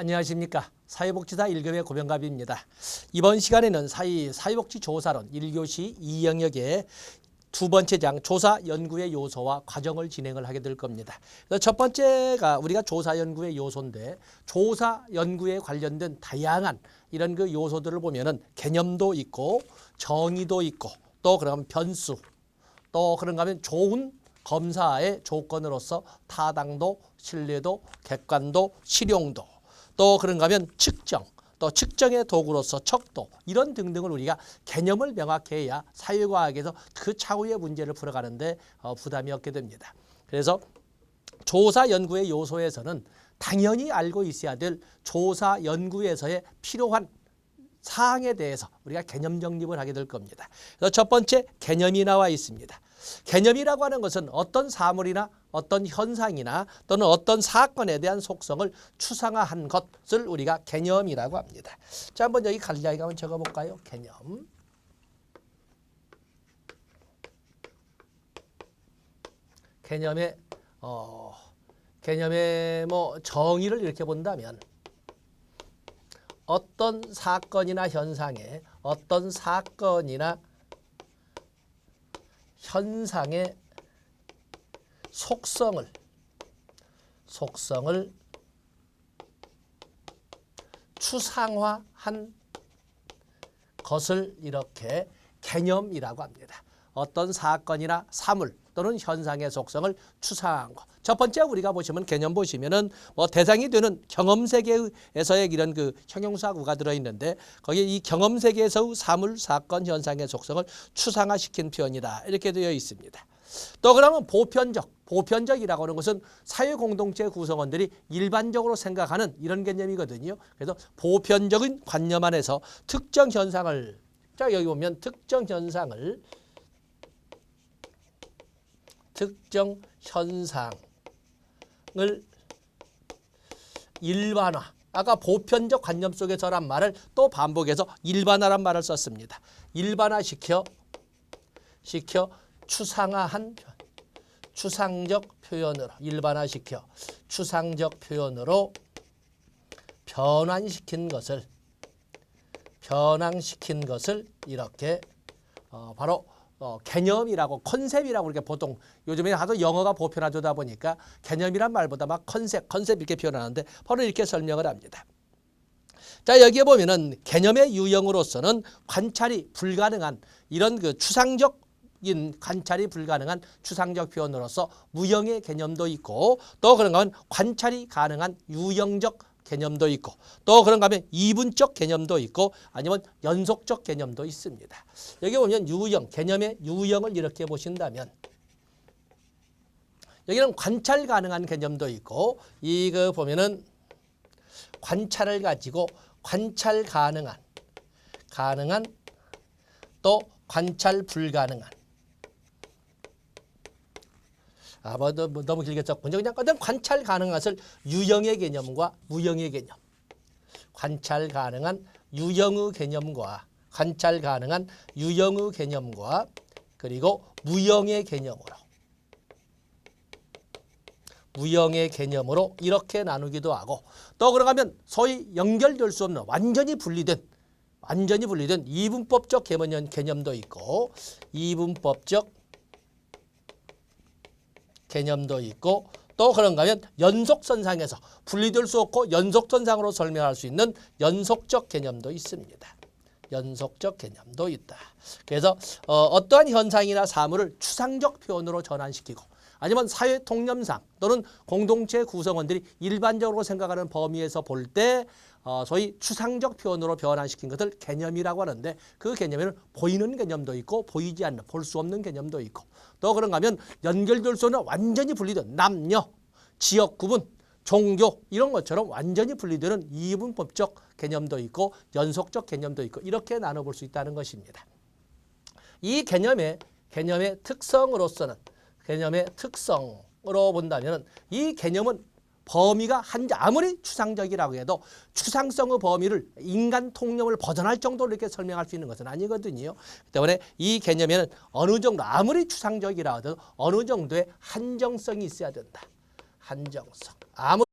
안녕하십니까. 사회복지사 1급의 고병갑입니다. 이번 시간에는 사회, 사회복지조사론 1교시 2영역의 두 번째 장 조사 연구의 요소와 과정을 진행을 하게 될 겁니다. 첫 번째가 우리가 조사 연구의 요소인데 조사 연구에 관련된 다양한 이런 그 요소들을 보면은 개념도 있고 정의도 있고 또 그러면 변수 또 그런가 하면 좋은 검사의 조건으로서 타당도, 신뢰도, 객관도, 실용도 또 그런가 하면 측정 또 측정의 도구로서 척도 이런 등등을 우리가 개념을 명확히 해야 사회과학에서 그 차후의 문제를 풀어가는데 어, 부담이 없게 됩니다. 그래서 조사 연구의 요소에서는 당연히 알고 있어야 될 조사 연구에서의 필요한 사항에 대해서 우리가 개념 정립을 하게 될 겁니다. 그래서 첫 번째 개념이 나와 있습니다. 개념이라고 하는 것은 어떤 사물이나 어떤 현상이나 또는 어떤 사건에 대한 속성을 추상화한 것을 우리가 개념이라고 합니다. 자, 한번 여기 간략하게 한번 적어볼까요? 개념. 개념의 어, 개념의 뭐 정의를 이렇게 본다면 어떤 사건이나 현상에 어떤 사건이나 현상의 속성을 속성을 추상화한 것을 이렇게 개념이라고 합니다. 어떤 사건이나 사물 또는 현상의 속성을 추상한 것. 첫 번째 우리가 보시면 개념 보시면은 뭐 대상이 되는 경험 세계에서의 이런 그 형용사구가 들어 있는데 거기에 이 경험 세계에서의 사물, 사건, 현상의 속성을 추상화시킨 표현이다 이렇게 되어 있습니다. 또 그러면 보편적, 보편적이라고 하는 것은 사회 공동체 구성원들이 일반적으로 생각하는 이런 개념이거든요. 그래서 보편적인 관념 안에서 특정 현상을 자 여기 보면 특정 현상을 특정 현상을 일반화 아까 보편적 관념 속에서란 말을 또 반복해서 일반화란 말을 썼습니다. 일반화시켜 시켜 추상화한 표- 추상적 표현으로 일반화시켜 추상적 표현으로 변환시킨 것을 변환시킨 것을 이렇게 어, 바로 어, 개념이라고 컨셉이라고 이렇게 보통 요즘에 하도 영어가 보편화되다 보니까 개념이란 말보다 막 컨셉, 컨셉 이렇게 표현하는데 바로 이렇게 설명을 합니다. 자 여기에 보면은 개념의 유형으로서는 관찰이 불가능한 이런 그 추상적 인 관찰이 불가능한 추상적 표현으로서 무형의 개념도 있고 또 그런가 하면 관찰이 가능한 유형적 개념도 있고 또 그런가 하면 이분적 개념도 있고 아니면 연속적 개념도 있습니다. 여기 보면 유형, 개념의 유형을 이렇게 보신다면 여기는 관찰 가능한 개념도 있고 이거 보면은 관찰을 가지고 관찰 가능한 가능한 또 관찰 불가능한 아, 뭐, 너- 뭐 너무 길게 썼군요. 그냥 어떤 관찰 가능한 것을 유형의 개념과 무형의 개념, 관찰 가능한 유형의 개념과 관찰 가능한 유형의 개념과 그리고 무형의 개념으로 무형의 개념으로 이렇게 나누기도 하고 또 그러가면 소위 연결될 수 없는 완전히 분리된 완전히 분리된 이분법적 개념, 개념도 있고 이분법적 개념도 있고 또 그런가 하면 연속선상에서 분리될 수 없고 연속선상으로 설명할 수 있는 연속적 개념도 있습니다. 연속적 개념도 있다. 그래서 어, 어떠한 현상이나 사물을 추상적 표현으로 전환시키고 아니면 사회 통념상 또는 공동체 구성원들이 일반적으로 생각하는 범위에서 볼 때 어, 소위 추상적 표현으로 변환시킨 것을 개념이라고 하는데 그 개념에는 보이는 개념도 있고 보이지 않는 볼 수 없는 개념도 있고 또 그런가 하면 연결될 수 없는 완전히 분리된 남녀, 지역 구분, 종교 이런 것처럼 완전히 분리되는 이분법적 개념도 있고 연속적 개념도 있고 이렇게 나눠볼 수 있다는 것입니다. 이 개념의 개념의 특성으로서는 개념의 특성으로 본다면 이 개념은 범위가 한 아무리 추상적이라고 해도 추상성의 범위를 인간 통념을 벗어날 정도로 이렇게 설명할 수 있는 것은 아니거든요. 때문에 이 개념에는 어느 정도 아무리 추상적이라 하더라도 어느 정도의 한정성이 있어야 된다. 한정성. 아무